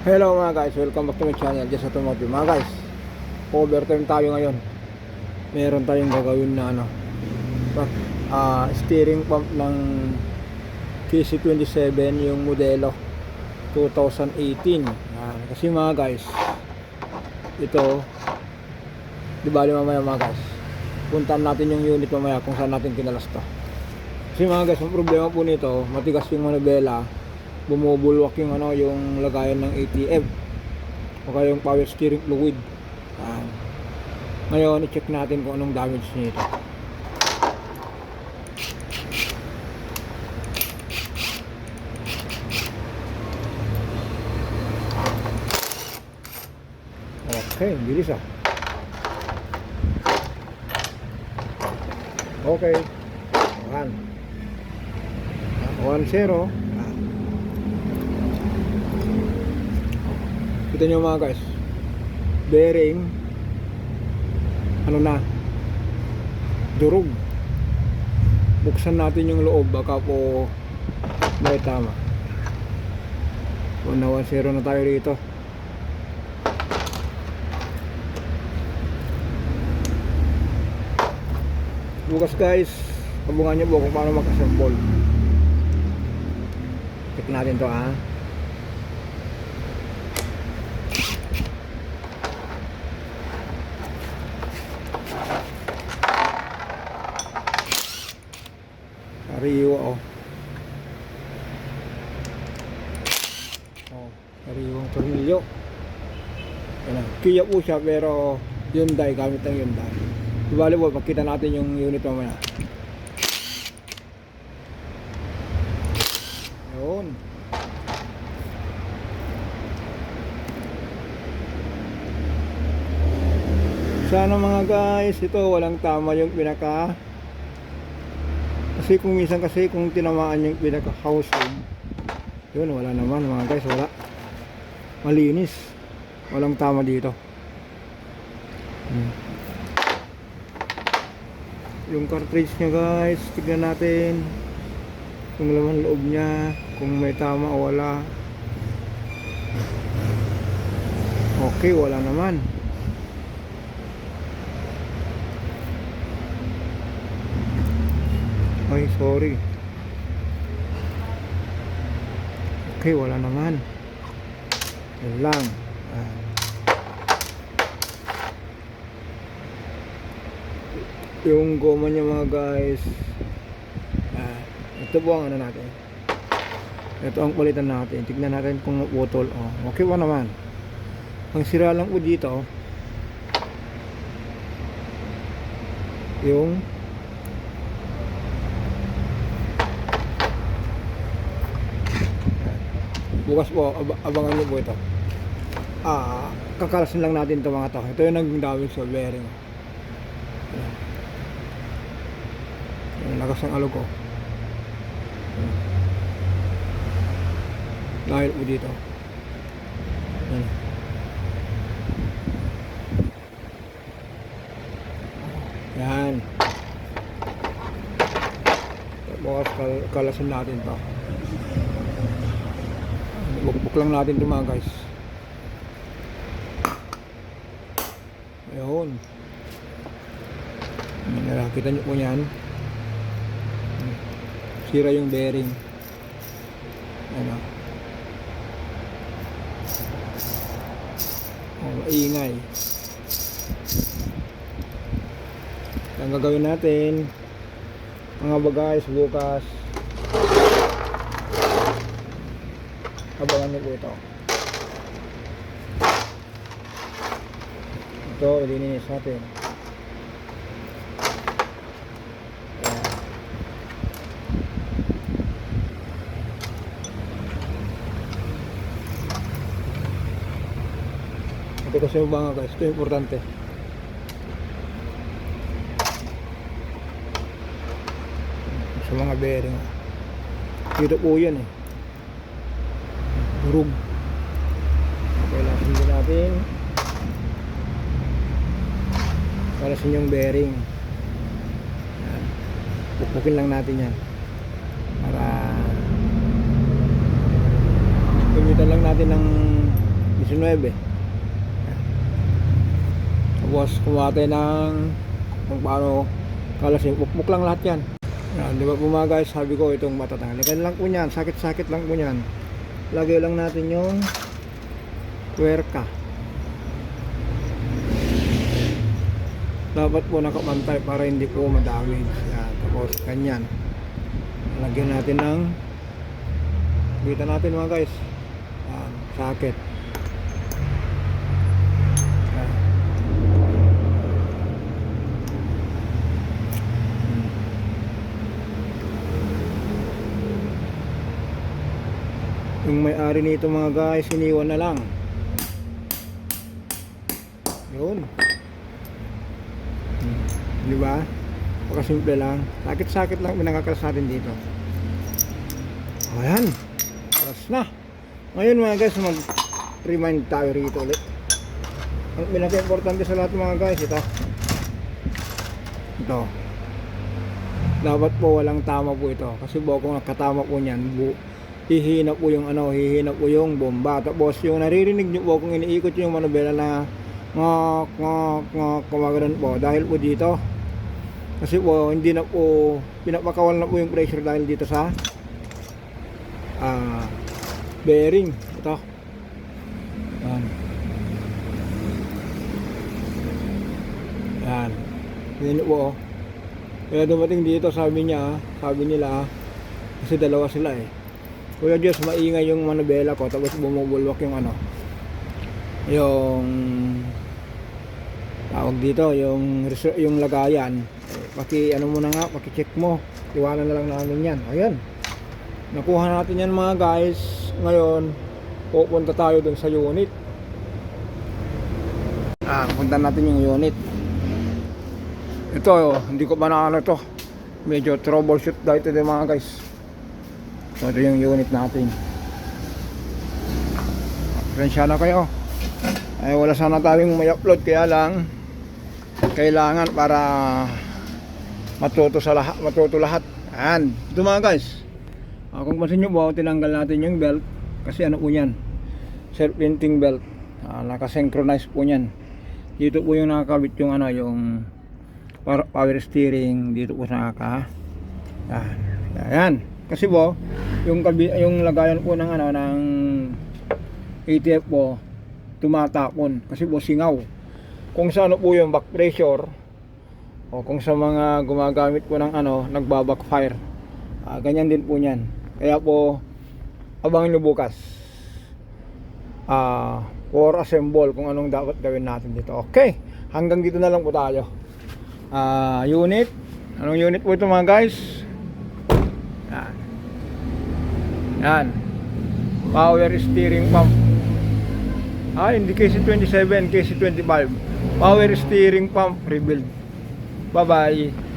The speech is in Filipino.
Hello mga guys, welcome back to my channel, Just Automotive. Mga guys, overtime tayo ngayon. Meron tayong gagawin na ano, ah steering pump ng KC27 yung modelo 2018. Yan. Kasi mga guys, ito, di bali mamaya mga guys, puntahan natin yung unit mamaya kung saan natin kinalas to. Kasi mga guys, ang problema po nito, matigas yung manubela, bumubulwak yung ano yung lagayan ng ATM o kaya yung power steering fluid. Yan. ngayon i-check natin kung anong damage nito okay bilis ah. Okay. 1 1 0 Kita nyo mga guys. Bearing. Ano na? Durog. Buksan natin yung loob. Baka po May tama. 1 na 1-0 na tayo rito. Bukas guys. Kabungan nyo po kung paano magkasembol. Check natin to ah Sariwa oh. Oh, sariwang tornilyo. Yan na. Kia po siya pero Hyundai gamit ng Hyundai. Ibali po, pagkita natin yung unit mamaya. Yun. Sana mga guys, ito walang tama yung pinaka kasi kung minsan kasi kung tinamaan yung pinaka housing yun wala naman mga guys wala. Malinis. Walang tama dito. Hmm. yung cartridge nya guys tignan natin. Kung laman loob nya kung may tama o wala. Okay wala naman Ay, sorry. Okay, wala naman. Yan lang. Ah. Yung goma niya mga guys. Ah, ito po ang ano natin. Ito ang palitan natin. Tignan natin kung putol. Oh, okay ba naman? Ang sira lang po dito. Yung bukas po ab- abangan niyo po ito ah kakalasin lang natin ito mga to ito yung naging damage sa bearing. Ayan, lakas ng alog ko Ayan. dahil po dito Ayan. yan bukas kal- kalasin natin to Bukbuk lang natin ito mga guys. Ayun. Ayan, Kita nyo po yan. Sira yung bearing. Ano. Oh, maingay. Ang gagawin natin, mga bagay bukas, abangan niyo po ito. Ito ilinis natin. Ito kasi mga guys ito importante. Sa mga bearing. Dito po yan eh durog okay lang sundin natin para sa yung bearing yan. pukpukin lang natin yan para gamitan lang natin ng 19. Tapos kumuha tayo ng kung paano kalasin. Mukmuk lang lahat yan. Yan, di ba po mga guys, sabi ko itong matatangalikan lang po niyan, sakit-sakit lang po niyan. Lagay lang natin yung puwerka. Dapat po nakapantay para hindi po. Yan, tapos kanyan. Lagyan natin ng Kita natin mga guys. Yan, socket. Yung may-ari nito mga guys, iniwan na lang. Yun. Hmm. Di ba? Pagkasimple lang. Sakit-sakit lang pinangakalas natin dito. Ayan. Alas na. Ngayon mga guys, mag-remind tayo rito ulit. Ang pinaka-importante sa lahat mga guys, ito. Ito. Dapat po walang tama po ito. Kasi po kung nakatama po niyan, bu hihina po yung ano, hihina po yung bomba. Tapos yung naririnig niyo po kung iniikot yung manubela na ngok, ngok, ngok, kumaganon po. Dahil po dito, kasi po hindi na po, pinapakawal na po yung pressure dahil dito sa ah bearing ito yan yan yun po oh. kaya dumating dito sabi niya sabi nila kasi dalawa sila eh kuya Diyos maingay yung manubela ko tapos bumubulwak yung ano yung tawag dito yung yung lagayan paki ano mo na nga paki check mo iwanan na lang namin yan ayan Nakuha natin yan mga guys. Ngayon, pupunta tayo dun sa unit. Ah, punta natin yung unit. Ito, oh, hindi ko ba na ano to. Medyo troubleshoot dito din mga guys. So, ito yung unit natin. Pasensya na kayo. Ay, wala sana tayong may upload kaya lang kailangan para matuto sa lahat, matuto lahat. Ayan, ito mga guys. Ah, kung pansin nyo po, tinanggal natin yung belt kasi ano po yan self-venting belt Ah, nakasynchronize po yan dito po yung nakakabit yung ano yung power steering dito po sa naka yan, yan. kasi po yung, kabi, yung lagayan po ng ano ng ATF po tumatapon kasi po singaw kung sa ano po yung back pressure o kung sa mga gumagamit po ng ano nagbabackfire Ah, ganyan din po niyan. Kaya po abangan nyo bukas. Ah, for assemble kung anong dapat gawin natin dito. Okay. Hanggang dito na lang po tayo. Ah, unit. Anong unit po ito mga guys? Yan. Yan. Power steering pump. Ah, hindi KC27, KC25. Power steering pump rebuild. Bye-bye.